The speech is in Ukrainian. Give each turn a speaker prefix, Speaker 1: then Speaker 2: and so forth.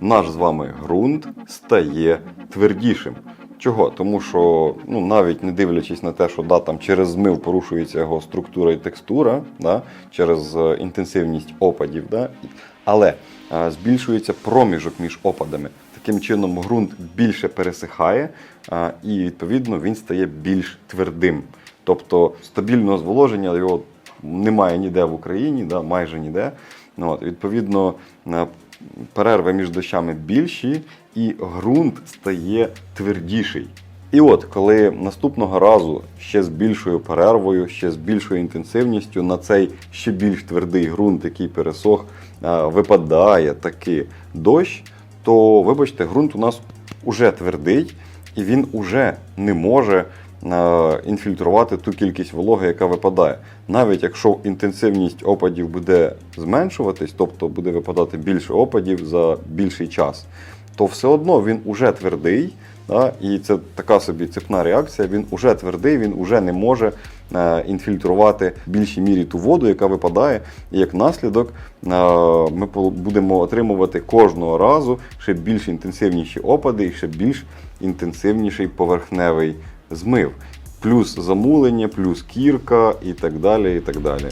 Speaker 1: наш з вами ґрунт стає твердішим. Чого? Тому що ну, навіть не дивлячись на те, що да, там через змив порушується його структура і текстура, да, через е, інтенсивність опадів, да, але е, збільшується проміжок між опадами. Таким чином ґрунт більше пересихає, е, і відповідно він стає більш твердим. Тобто стабільного зволоження його немає ніде в Україні, да, майже ніде. Ну, от, відповідно, перерви між дощами більші, і ґрунт стає твердіший. І от, коли наступного разу ще з більшою перервою, ще з більшою інтенсивністю на цей ще більш твердий ґрунт, який пересох, випадає таки дощ, то вибачте, ґрунт у нас уже твердий, і він уже не може інфільтрувати ту кількість вологи, яка випадає. Навіть якщо інтенсивність опадів буде зменшуватись, тобто буде випадати більше опадів за більший час, то все одно він уже твердий. І це така собі цепна реакція. Він уже твердий, він уже не може е, інфільтрувати в більшій мірі ту воду, яка випадає. І як наслідок е, ми будемо отримувати кожного разу ще більш інтенсивніші опади і ще більш інтенсивніший поверхневий змив. Плюс замулення, плюс кірка і так далі. і так далі.